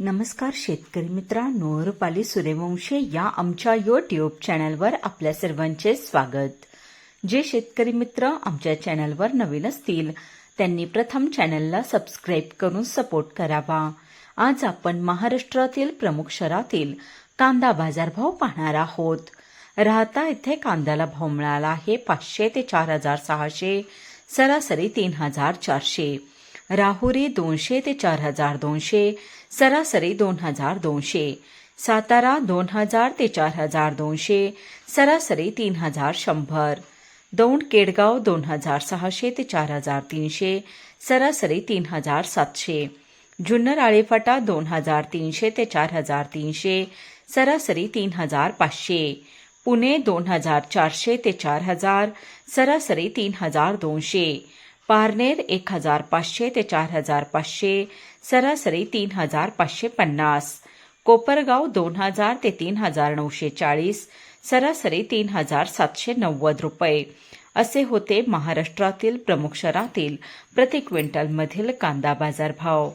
नमस्कार शेतकरी मित्रांनो रुपाली सूर्यवंशी या आमच्या यूट्यूब चॅनलवर आपल्या सर्वांचे स्वागत. जे शेतकरी मित्र आमच्या चॅनलवर नवीन असतील त्यांनी प्रथम चॅनलला सबस्क्राईब करून सपोर्ट करावा. आज आपण महाराष्ट्रातील प्रमुख शहरातील कांदा बाजारभाव पाहणार आहोत. राहता येथे कांद्याला भाव मिळाला आहे पाचशे ते चार हजार सहाशे सरासरी तीन हजार चारशे. राहुरी दोनशे ते चार हजार दोनशे सरासरी दोन हजार दोनशे सातारा दोन हजार ते चार हजार दोनशे सरासरी तीन हजार शंभर दौंड केडगाव दोन हजार सहाशे ते चार हजार तीनशे सरासरी तीन हजार सातशे जुन्नर आळेफाटा दोन हजार तीनशे ते चार हजार तीनशे सरासरी तीन हजार पाचशे पुणे दोन हजार चारशे ते चार हजार सरासरी तीन हजार दोनशे पारनेर एक हजार पाचशे ते चार हजार पाचशे सरासरी तीन हजार पाचशे पन्नास. कोपरगाव दोन हजार ते तीन हजार नऊशे चाळीस सरासरी तीन हजार सातशे नव्वद रुपये. असे होते महाराष्ट्रातील प्रमुख शहरातील प्रति क्विंटलमधील कांदा बाजार भाव